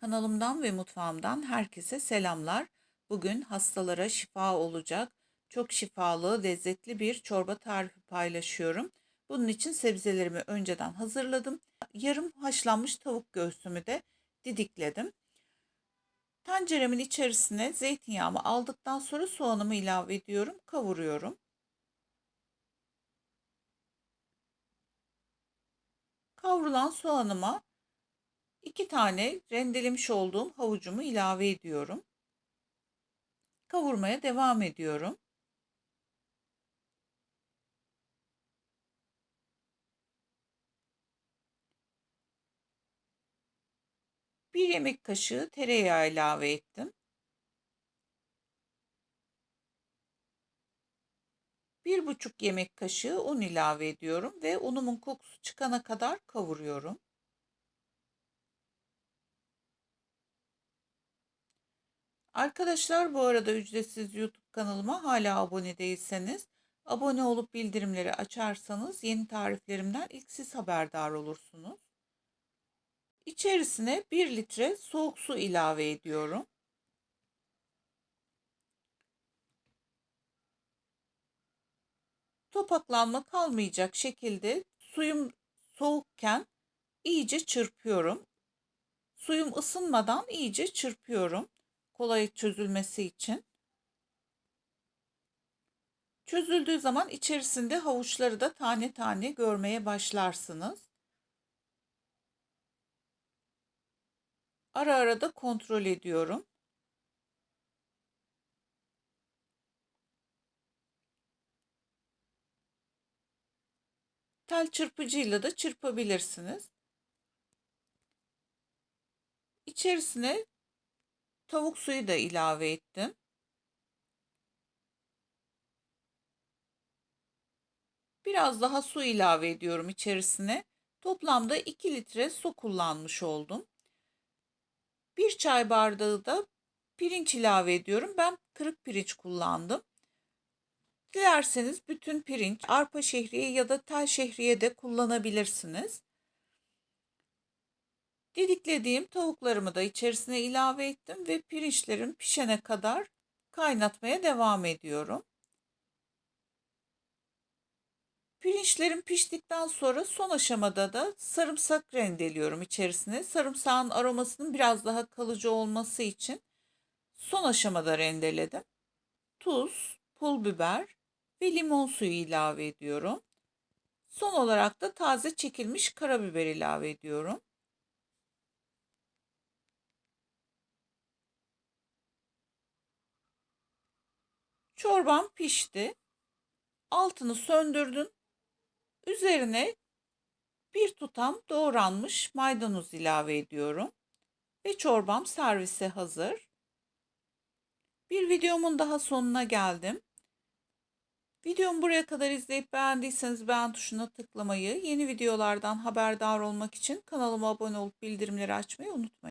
Kanalımdan ve mutfağımdan herkese selamlar. Bugün hastalara şifa olacak, çok şifalı, lezzetli bir çorba tarifi paylaşıyorum. Bunun için sebzelerimi önceden hazırladım. Yarım haşlanmış tavuk göğsümü de didikledim. Tenceremin içerisine zeytinyağımı aldıktan sonra soğanımı ilave ediyorum, kavuruyorum. Kavrulan soğanıma iki tane rendelemiş olduğum havucumu ilave ediyorum. Kavurmaya devam ediyorum. Bir yemek kaşığı tereyağı ilave ettim. Bir buçuk yemek kaşığı un ilave ediyorum ve unumun kokusu çıkana kadar kavuruyorum. Arkadaşlar bu arada ücretsiz YouTube kanalıma hala abone değilseniz abone olup bildirimleri açarsanız yeni tariflerimden ilk siz haberdar olursunuz. İçerisine 1 litre soğuk su ilave ediyorum. Topaklanma kalmayacak şekilde suyum soğukken iyice çırpıyorum. Suyum ısınmadan iyice çırpıyorum kolay çözülmesi için. Çözüldüğü zaman içerisinde havuçları da tane tane görmeye başlarsınız. Ara ara da kontrol ediyorum. Tel çırpıcıyla da çırpabilirsiniz. İçerisine Tavuk suyu da ilave ettim. Biraz daha su ilave ediyorum içerisine. Toplamda 2 litre su kullanmış oldum. Bir çay bardağı da pirinç ilave ediyorum. Ben kırık pirinç kullandım. Dilerseniz bütün pirinç, arpa şehriye ya da tel şehriye de kullanabilirsiniz. Didiklediğim tavuklarımı da içerisine ilave ettim ve pirinçlerim pişene kadar kaynatmaya devam ediyorum. Pirinçlerim piştikten sonra son aşamada da sarımsak rendeliyorum içerisine. Sarımsağın aromasının biraz daha kalıcı olması için son aşamada rendeledim. Tuz, pul biber ve limon suyu ilave ediyorum. Son olarak da taze çekilmiş karabiber ilave ediyorum. Çorbam pişti. Altını söndürdüm. Üzerine bir tutam doğranmış maydanoz ilave ediyorum. Ve çorbam servise hazır. Bir videomun daha sonuna geldim. Videomu buraya kadar izleyip beğendiyseniz beğen tuşuna tıklamayı, yeni videolardan haberdar olmak için kanalıma abone olup bildirimleri açmayı unutmayın.